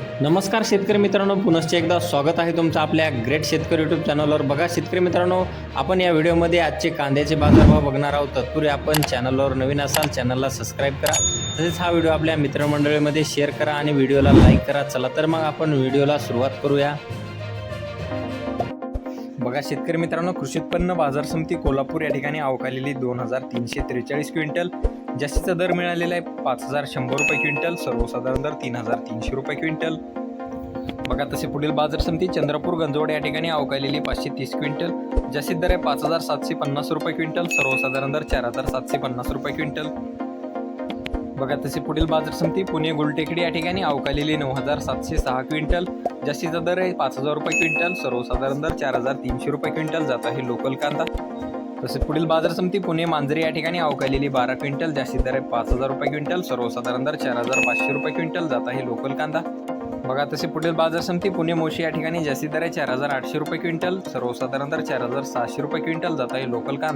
नमस्कार शेतकरी मित्रांनो पुनश्च एकदा स्वागत आहे तुमचं आपल्या ग्रेट शेतकरी यूट्यूब चॅनलवर बघा शेतकरी मित्रांनो आपण या व्हिडिओमध्ये आजचे कांद्याचे बाजारभाव बघणार आहोत. तत्पूर्वी आपण चॅनलवर नवीन असाल चॅनलला सबस्क्राईब करा. तसेच हा व्हिडिओ आपल्या मित्रमंडळीमध्ये शेअर करा आणि व्हिडिओला लाईक करा. चला तर मग आपण व्हिडिओला सुरुवात करूया. बघा शेतकरी मित्रांनो कृषी उत्पन्न बाजार समिती कोल्हापूर या ठिकाणी अवकालेली दोन हजार तीनशे त्रेचाळीस क्विंटल. जास्तीचा दर मिळालेला आहे पाच हजार शंभर रुपये क्विंटल सर्वसाधारण दर तीन हजार तीनशे रुपये क्विंटल. बघा तसे पुढील बाजार समिती चंद्रपूर गंजवड या ठिकाणी अवकालेली पाचशे तीस क्विंटल. जास्तीत दर आहे पाच हजार सातशे पन्नास रुपये क्विंटल सर्वसाधारण दर चार हजार सातशे पन्नास रुपये क्विंटल. बघा तसे पुढील बाजार समिती पुणे गुलटेकडी या ठिकाणी अवकालेली नऊ हजार सातशे सहा क्विंटल. जास्तीचा दर आहे पाच हजार रुपये क्विंटल सर्वसाधारण दर चार हजार तीनशे रुपये क्विंटल जात आहे लोकल कांदा. तसेच पुढील बाजार समिती पुणे मांजरी या ठिकाणी अवकालेली बारा क्विंटल जास्ती दर आहे पाच हजार रुपये क्विंटल सर्वसाधारण दर चार हजार पाचशे रुपये क्विंटल जात आहे लोकल कांदा. बघा तसे पुढील बाजार समिती पुणे मोशी या ठिकाणी जास्ती दर आहे चार हजार आठशे रुपये क्विंटल सर्वसाधारण दर चार हजार सहाशे रुपये क्विंटल जात आहे लोकल कांदा.